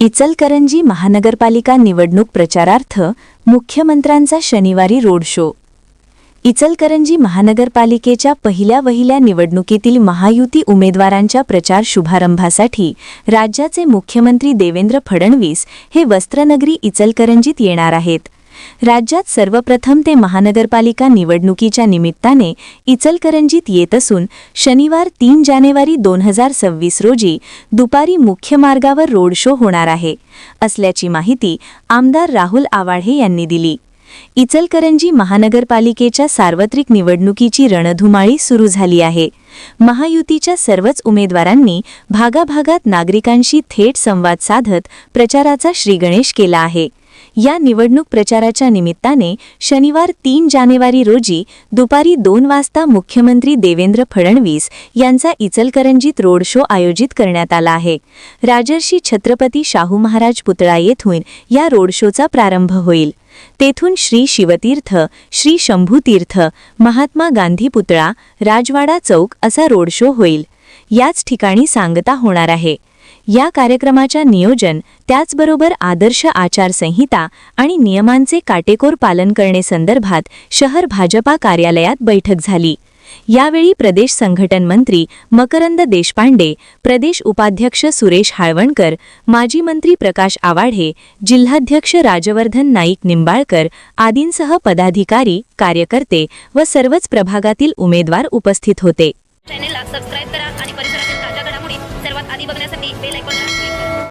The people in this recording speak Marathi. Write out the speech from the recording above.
इचलकरंजी महानगरपालिका निवडणूक प्रचारार्थ मुख्यमंत्र्यांचा शनिवारी रोड शो. इचलकरंजी महानगरपालिकेच्या पहिल्या वहिल्या निवडणुकीतील महायुती उमेदवारांच्या प्रचार शुभारंभासाठी राज्याचे मुख्यमंत्री देवेंद्र फडणवीस हे वस्त्रनगरी इचलकरंजीत येणार आहेत. राज्यात सर्वप्रथम ते महानगरपालिका निवडणुकीच्या निमित्ताने इचलकरंजीत येत असून शनिवार तीन जानेवारी दोन हजार सव्वीस रोजी दुपारी मुख्य मार्गावर रोड शो होणार आहे असल्याची माहिती आमदार राहुल आवाढे यांनी दिली. इचलकरंजी महानगरपालिकेच्या सार्वत्रिक निवडणुकीची रणधुमाळी सुरू झाली आहे. महायुतीच्या सर्वच उमेदवारांनी भागाभागात नागरिकांशी थेट संवाद साधत प्रचाराचा श्रीगणेश केला आहे. या निवडणूक प्रचाराच्या निमित्ताने शनिवार तीन जानेवारी रोजी दुपारी दोन वाजता मुख्यमंत्री देवेंद्र फडणवीस यांचा इचलकरंजीत रोड शो आयोजित करण्यात आला आहे. राजर्षी छत्रपती शाहू महाराज पुतळा येथून या रोड शोचा प्रारंभ होईल. तेथून श्री शिवतीर्थ श्री शंभूतीर्थ महात्मा गांधी पुतळा राजवाडा चौक असा रोड शो होईल. याच ठिकाणी सांगता होणार आहे. या कार्यक्रमाच्या नियोजन त्याचबरोबर आदर्श आचारसंहिता आणि नियमांचे काटेकोर पालन करणे शहर भाजपा कार्यालयात बैठक झाली. यावेळी प्रदेश संघटन मंत्री मकरंद देशपांडे प्रदेश उपाध्यक्ष सुरेश हाळवणकर माजी मंत्री प्रकाश आवाढे जिल्हाध्यक्ष राजवर्धन नाईक निंबाळकर आदींसह पदाधिकारी कार्यकर्ते व सर्वच प्रभागातील उमेदवार उपस्थित होते. चॅनेलला सबस्क्राईब करा di ba na sa Mayfield, like, wala.